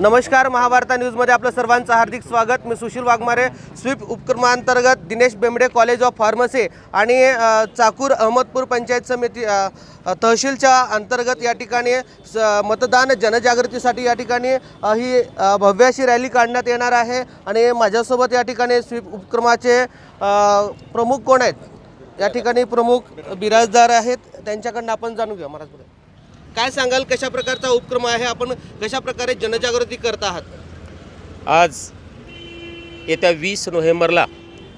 नमस्कार महाभारता न्यूजमध्ये आपलं सर्वांचं हार्दिक स्वागत. मी सुशील वाघमारे स्वीप उपक्रमांतर्गत Dinesh Bembade college of pharmacy आणि चाकूर अहमदपूर पंचायत समिती तहसीलच्या अंतर्गत या ठिकाणी स- मतदान जनजागृतीसाठी या ठिकाणी ही भव्याशी भव्य अशी रॅली काढण्यात येणार आहे. आणि माझ्यासोबत या ठिकाणी स्वीप उपक्रमाचे प्रमुख कोण आहेत? या ठिकाणी प्रमुख बिराजदार आहेत. त्यांच्याकडनं आपण जाणून घेऊ महाराज काय सांगाल कशा प्रकारचा उपक्रम आहे? आपण कशा प्रकारे जनजागृती करत आहात? आज येत्या वीस नोव्हेंबरला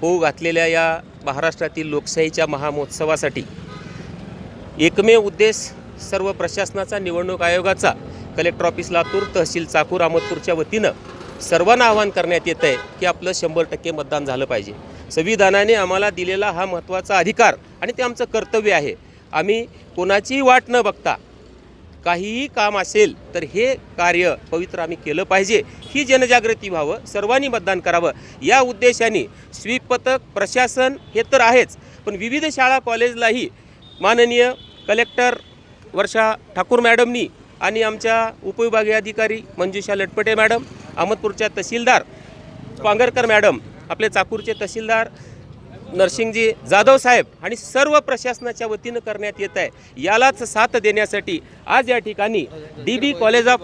होऊ घातलेल्या या महाराष्ट्रातील लोकशाहीच्या महामहोत्सवासाठी एकमेव उद्देश सर्व प्रशासनाचा निवडणूक आयोगाचा कलेक्टर ऑफिस लातूर तहसील चाकूर अहमदपूरच्या वतीनं सर्वांना आवाहन करण्यात येत आहे की आपलं शंभर टक्के मतदान झालं पाहिजे. संविधानाने आम्हाला दिलेला हा महत्त्वाचा अधिकार आणि ते आमचं कर्तव्य आहे. आम्ही कोणाचीही वाट न बघता काहीही काम असेल तर हे कार्य पवित्र आम्ही केलं पाहिजे. ही जनजागृती व्हावं सर्वांनी मतदान करावं. या उद्देशाने स्वीप पथक प्रशासन हे तर आहेच पण विविध शाळा कॉलेजलाही माननीय कलेक्टर वर्षा ठाकूर मॅडमनी आणि आमच्या उपविभागीय अधिकारी मंजुषा लटपटे मॅडम अहमदपूरच्या तहसीलदार पांगरकर मॅडम आपले चाकूरचे तहसीलदार नरसिंगजी जाधव साहेब आणि सर्व प्रशासनाच्या वतीनं करण्यात येत आहे. यालाच साथ देण्यासाठी आज या ठिकाणी D B college of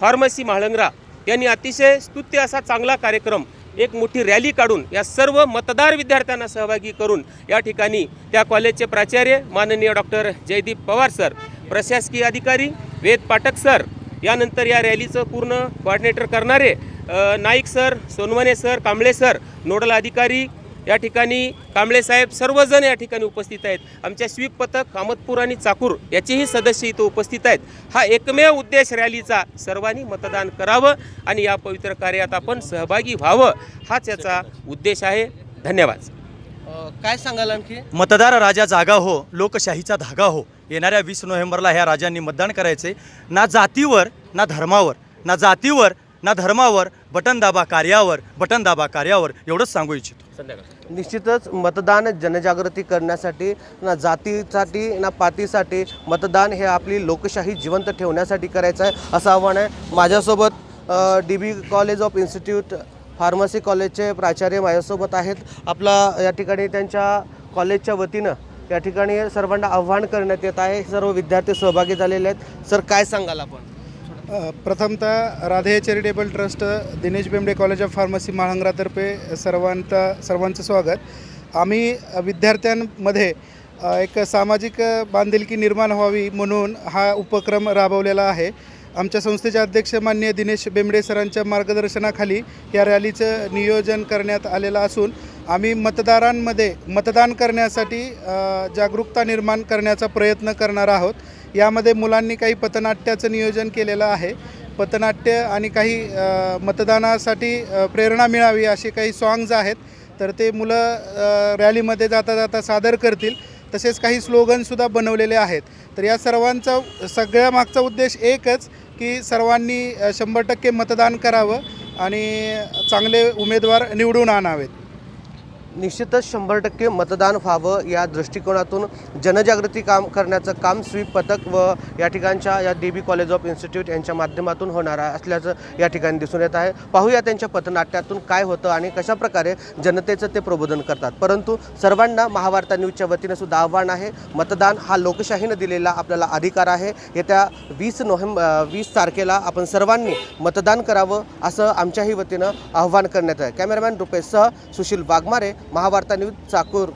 pharmacy Mhalangra यांनी अतिशय स्तुत्य असा चांगला कार्यक्रम एक मोठी रॅली काढून या सर्व मतदार विद्यार्थ्यांना सहभागी करून या ठिकाणी त्या कॉलेजचे प्राचार्य माननीय डॉक्टर जयदीप पवार सर प्रशासकीय अधिकारी वेद पाठक सर यानंतर या रॅलीचं पूर्ण कॉर्डिनेटर करणारे Naik sir Sonawane sir Kamble sir nodal अधिकारी या ठिकाणी कांबळे साहेब सर्वजण या ठिकाणी उपस्थित आहेत. आमच्या स्वीप पथक कामतपूर आणि चाकूर याचेही सदस्य इथं उपस्थित आहेत. हा एकमेव उद्देश रॅलीचा सर्वांनी मतदान करावं आणि या पवित्र कार्यात आपण सहभागी व्हावं. हाच याचा उद्देश आहे. धन्यवाद. काय सांगाल आणखी? मतदार राजा जागा हो लोकशाहीचा धागा हो. येणाऱ्या वीस नोव्हेंबरला ह्या राजांनी मतदान करायचे. ना जातीवर ना धर्मावर. ना जातीवर ना धर्मावर बटन दाबा कार्यावर बटन दाबा कार्यावर एवढंच सांगू इच्छितो. संध्याकाळ निश्चितच मतदान जनजागृती करण्यासाठी ना जातीसाठी ना पातीसाठी मतदान हे आपली लोकशाही जिवंत ठेवण्यासाठी करायचं आहे असं आव्हान आहे. माझ्यासोबत D B college of institute pharmacy कॉलेजचे प्राचार्य माझ्यासोबत आहेत. आपला या ठिकाणी त्यांच्या कॉलेजच्या वतीनं या ठिकाणी सर्वांना आव्हान करण्यात येत आहे. सर्व विद्यार्थी सहभागी झालेले आहेत. सर काय सांगाल आपण? प्रथमतः Radhe charitable trust Dinesh Bembade college of pharmacy माळंगरातर्फे सर्वांचा सर्वांचं स्वागत. आम्ही विद्यार्थ्यांमध्ये एक सामाजिक बांधिलकी निर्माण व्हावी म्हणून हा उपक्रम राबवलेला आहे. आमच्या संस्थेचे अध्यक्ष मान्य दिनेश बेंबडे सरांच्या मार्गदर्शनाखाली या रॅलीचं नियोजन करण्यात आलेलं असून आम्ही मतदारांमध्ये मतदान करण्यासाठी जागरूकता निर्माण करण्याचा प्रयत्न करणार आहोत. यामध्ये मुलांनी काही पथनाट्याचं नियोजन केलेलं आहे. पथनाट्य आणि काही मतदानासाठी प्रेरणा मिळावी असे काही सॉंग्ज आहेत. तर ते मुलं रॅलीमध्ये जाता जाता सादर करतील. तसेच काही स्लोगनसुद्धा बनवलेले आहेत. तर या सर्वांचा सगळ्या मागचा उद्देश एकच की सर्वांनी शंभर टक्के मतदान करावं आणि चांगले उमेदवार निवडून आणावेत. निश्चितच शंभर टक्के मतदान व्हावं या दृष्टिकोनातून जनजागृती काम करण्याचं काम स्वीप पथक व या ठिकाणच्या या D B college of institute यांच्या माध्यमातून होणार असल्याचं या ठिकाणी दिसून येत आहे. पाहूया त्यांच्या पथनाट्यातून काय होतं आणि कशाप्रकारे जनतेचं ते प्रबोधन करतात. परंतु सर्वांना महावार्ता न्यूजच्या वतीनं सुद्धा आव्हान आहे. मतदान हा लोकशाहीनं दिलेला आपल्याला अधिकार आहे. येत्या वीस नोव्हेंबर वीस तारखेला आपण सर्वांनी मतदान करावं असं आमच्याही वतीनं आव्हान करण्यात आहे. कॅमेरामॅन रुपेशसह सुशील वाघमारे महाभारता न्यूज चाकूर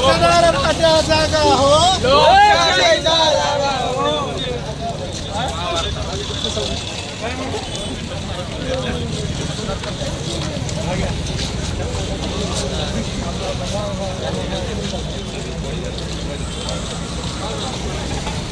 سدارة فتاة